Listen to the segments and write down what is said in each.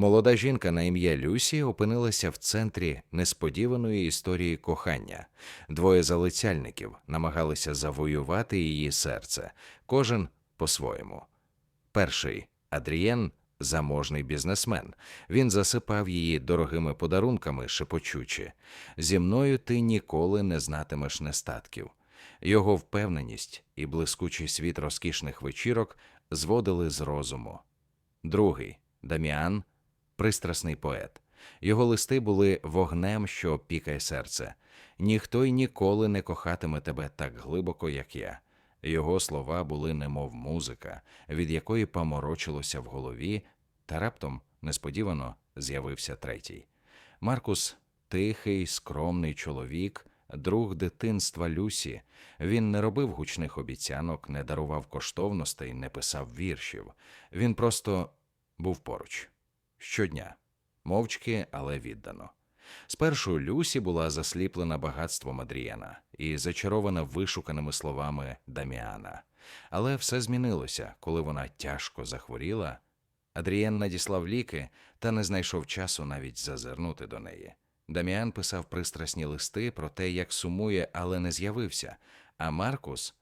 Молода жінка на ім'я Люсі опинилася в центрі несподіваної історії кохання. Двоє залицяльників намагалися завоювати її серце, кожен по-своєму. Перший Адрієн заможний бізнесмен. Він засипав її дорогими подарунками, шепочучи. Зі мною ти ніколи не знатимеш нестатків. Його впевненість і блискучий світ розкішних вечірок зводили з розуму. Другий Даміан пристрасний поет. Його листи були вогнем, що пікає серце. Ніхто й ніколи не кохатиме тебе так глибоко, як я. Його слова були немов музика, від якої поморочилося в голові, та раптом несподівано з'явився третій. Маркус тихий, скромний чоловік, друг дитинства Люсі. Він не робив гучних обіцянок, не дарував коштовностей, не писав віршів. Він просто був поруч щодня, мовчки, але віддано. Спершу Люсі була засліплена багатством Адрієна і зачарована вишуканими словами Даміана. Але все змінилося, коли вона тяжко захворіла. Адрієн надіслав ліки та не знайшов часу навіть зазирнути до неї. Даміан писав пристрасні листи про те, як сумує, але не з'явився, а Маркус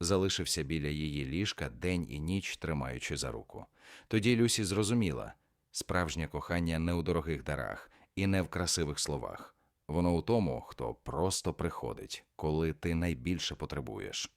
залишився біля її ліжка день і ніч, тримаючи за руку. Тоді Люсі зрозуміла справжнє кохання не у дорогих дарах і не в красивих словах. Воно у тому, хто просто приходить, коли ти найбільше потребуєш.